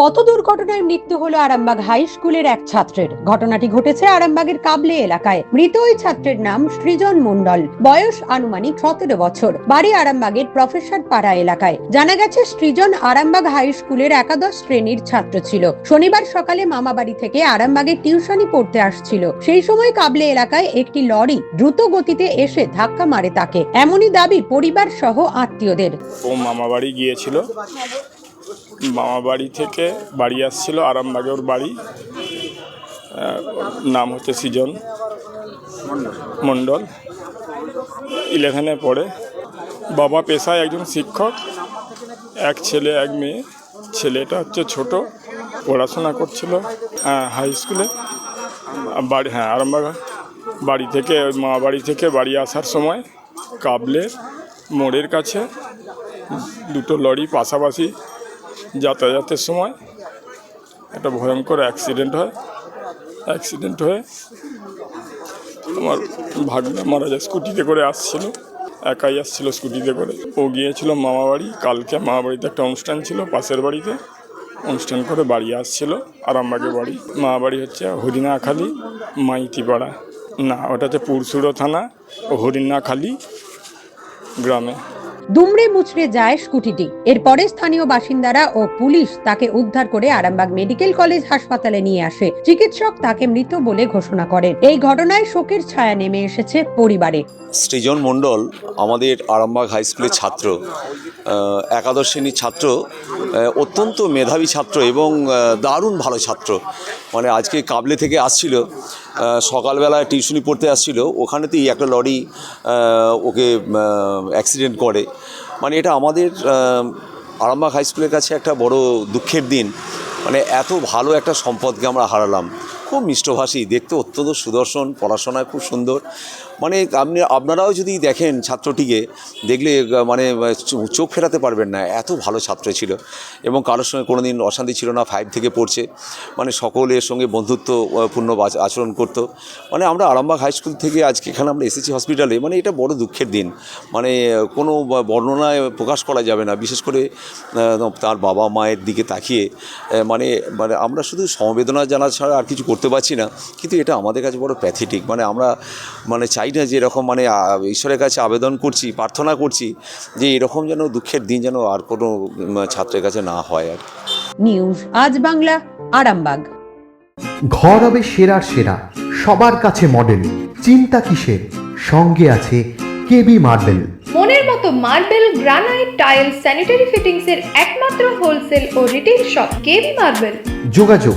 পথ দুর্ঘটনায় মৃত্যু হলো আরামবাগ হাই স্কুলের এক ছাত্রের। ঘটনাটি ঘটেছে আরামবাগের কাবলে এলাকায়। মৃত ওই ছাত্রের নাম সৃজন মন্ডল বয়স আনুমানিক সতেরো বছর। বাড়ি আরামবাগের প্রফেসর পাড়া এলাকায়। জানা গেছে, সৃজন আরামবাগ হাই স্কুলের একাদশ শ্রেণির ছাত্র ছিল। শনিবার সকালে মামা বাড়ি থেকে আরামবাগে টিউশনি পড়তে আসছিল। সেই সময় কাবলে এলাকায় একটি লরি দ্রুত গতিতে এসে ধাক্কা মারে তাকে। এমনই দাবি পরিবার সহ আত্মীয়দের। ও মামা বাড়ি গিয়েছিল। মামা বাড়ি থেকে বাড়ি আসছিল আরামবাগে ওর বাড়ি নাম হচ্ছে সৃজন মণ্ডল। ইলেভেনে পড়ে। বাবা পেশায় একজন শিক্ষক, এক ছেলে, এক মেয়ে। ছেলেটা হচ্ছে ছোট, পড়াশোনা করছিল হাই স্কুলে আর বাড়ি হ্যাঁ আরামবাগ বাড়ি থেকে মা বাড়ি থেকে বাড়ি আসার সময় কাবলে মোড়ের কাছে দুটো লরি পাশাপাশি যাতায়াতের সময় একটা ভয়ঙ্কর অ্যাক্সিডেন্ট হয়। অ্যাক্সিডেন্ট হয়ে আমার ভাগ্নে মারা যায়, স্কুটিতে করে আসছিল। একাই আসছিল স্কুটিতে করে। ও গিয়েছিল মামা বাড়ি কালকে মামা বাড়িতে একটা অনুষ্ঠান ছিল, পাশের বাড়িতে। অনুষ্ঠান করে বাড়ি আসছিল, আরামবাগে বাড়ি। মামা বাড়ি হচ্ছে হরিণাখালি, মাইতিপাড়া। না, ওটা হচ্ছে পুরসুড়ো থানা, ও হরিণাখালি গ্রামে। দুমড়ে মুচড়ে যায় স্কুটিটি। এরপরে স্থানীয় বাসিন্দারা ও পুলিশ তাকে উদ্ধার করে আরামবাগ মেডিকেল কলেজ হাসপাতালে নিয়ে আসে। চিকিৎসক তাকে মৃত বলে ঘোষণা করেন। এই ঘটনায় শোকের ছায়া নেমে এসেছে পরিবারে। সৃজন মণ্ডল আমাদের আরামবাগ হাই স্কুলের ছাত্র একাদশ শ্রেণির ছাত্র অত্যন্ত মেধাবী ছাত্র এবং দারুণ ভালো ছাত্র। মানে আজকে কাবলে থেকে আসছিল। সকালবেলায় টিউশনি পড়তে আসছিল, ওখানেতেই একটা লরি ওকে অ্যাক্সিডেন্ট করে। মানে এটা আমাদের আরামবাগ হাই স্কুলের কাছে একটা বড় দুঃখের দিন। মানে এত ভালো একটা সম্পদকে আমরা হারালাম। খুব মিষ্টভাষী, দেখতে অত্যন্ত সুদর্শন, পড়াশোনায় খুব সুন্দর। মানে আপনি, আপনারাও যদি দেখেন ছাত্রটিকে, দেখলে মানে চোখ ফেরাতে পারবেন না। এত ভালো ছাত্র ছিল। এবং কারোর সঙ্গে কোনো দিন অশান্তি ছিল না ফাইভ থেকে পড়ছে। মানে সকলের সঙ্গে বন্ধুত্বপূর্ণ আচ- আচরণ করতো। মানে আমরা আরামবাগ হাই স্কুল থেকে আজকে এখানে আমরা এসেছি হসপিটালে মানে এটা বড় দুঃখের দিন। মানে কোনো বর্ণনায় প্রকাশ করা যাবে না। বিশেষ করে তার বাবা মায়ের দিকে তাকিয়ে মানে মানে আমরা শুধু সমবেদনা জানা ছাড়া আর কিছু করতে পারছি না। কিন্তু এটা আমাদের কাছে বড় প্যাথেটিক মানে আমরা মানে চাই না যে এরকম মানে ঈশ্বরের কাছে আবেদন করছি প্রার্থনা করছি যে এরকম যেন দুঃখের দিন যেন আর কোনো ছাত্রের কাছে না হয় আর নিউজ আজ বাংলা আরামবাগ। ঘর হবে সেরার সেরা সবার কাছে মডেল চিন্তা কিসের? সঙ্গে আছে কেবি মার্বেল মনের মতো marble granite tile sanitary fittings এর একমাত্র হোলসেল ও রিটেল শপ কেবি মার্বেল যোগাযোগ